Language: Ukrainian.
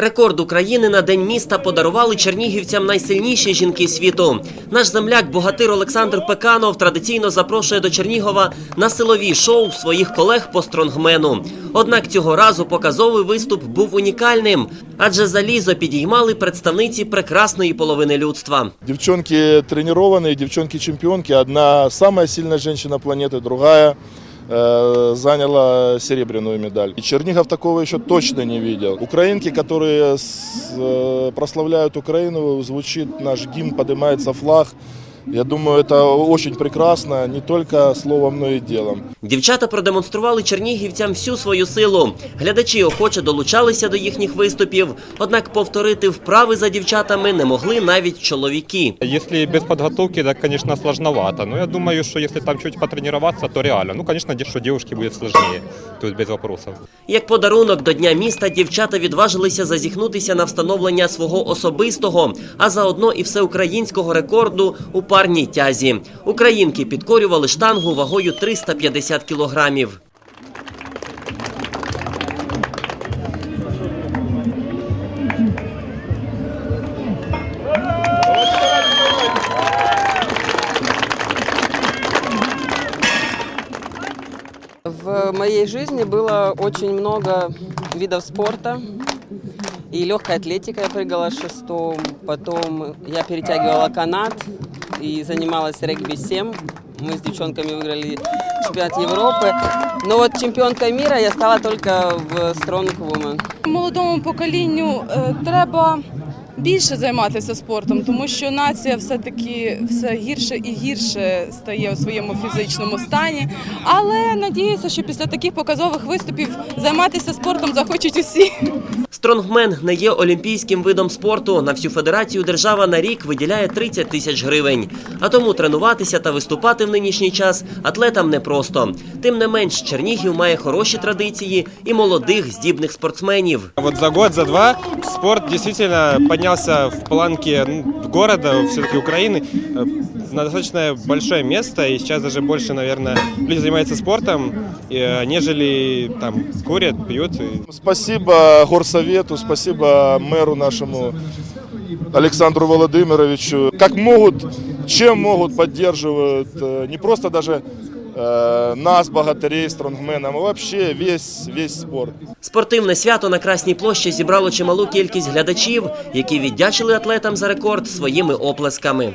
Рекорд України на День міста подарували чернігівцям найсильніші жінки світу. Наш земляк, богатир Олександр Пеканов, традиційно запрошує до Чернігова на силові шоу своїх колег по стронгмену. Однак цього разу показовий виступ був унікальним, адже залізо підіймали представниці прекрасної половини людства. Девчонки тренированные, девчонки-чемпионки. Одна самая сильная женщина планеты, другая э, заняла серебряную медаль. И Чернигов такого еще точно не видел. Украинки, которые э, прославляют Украину, звучит наш гимн, поднимается флаг. Я думаю, это очень прекрасно, не только словом, но и делом. Дівчата продемонстрували чернігівцям всю свою силу. Глядачі охоче долучалися до їхніх виступів. Однак повторити вправи за дівчатами не могли навіть чоловіки. Если без подготовки, это, конечно, сложновато. Но я думаю, что если там чуть потренироваться, то реально. Ну, конечно, де- что девушке будет сложнее. Тут без вопросов. Як подарунок до Дня міста дівчата відважилися зазіхнутися на встановлення свого особистого, а заодно і всеукраїнського рекорду у парній тязі. Українки підкорювали штангу вагою 350 кілограмів. В моей жизни было очень много видов спорта. И легкая атлетика я прыгала шестом, потом я перетягивала канат и занималась регби-7. Мы с девчонками выиграли чемпионат Европы. Но вот чемпионкой мира я стала только в Strong Woman. Молодому поколінню е, треба більше займатися спортом, тому що нація все-таки все гірше і гірше стає у своєму фізичному стані. Але надіюся, що після таких показових виступів займатися спортом захочуть усі. Стронгмен не є олімпійським видом спорту. На всю федерацію держава на рік виділяє 30 тисяч гривень. А тому тренуватися та виступати в нинішній час атлетам непросто. Тим не менш, Чернігів має хороші традиції і молодих здібних спортсменів. Вот за год, за два спорт действительно поднялся в планке ну, города, все-таки Украины, э, на достаточно большое место, и сейчас даже больше, наверное, люди занимаются спортом, э, нежели там курят, пьют. и- Спасибо горсовету, спасибо мэру нашему Александру Владимировичу. Как могут, чем могут, поддерживают э, не просто даже э, нас, богатырей, стронгменов, а вообще весь, весь спорт. Спортивне свято на Красній площі зібрало чималу кількість глядачів, які віддячили атлетам за рекорд своїми оплесками.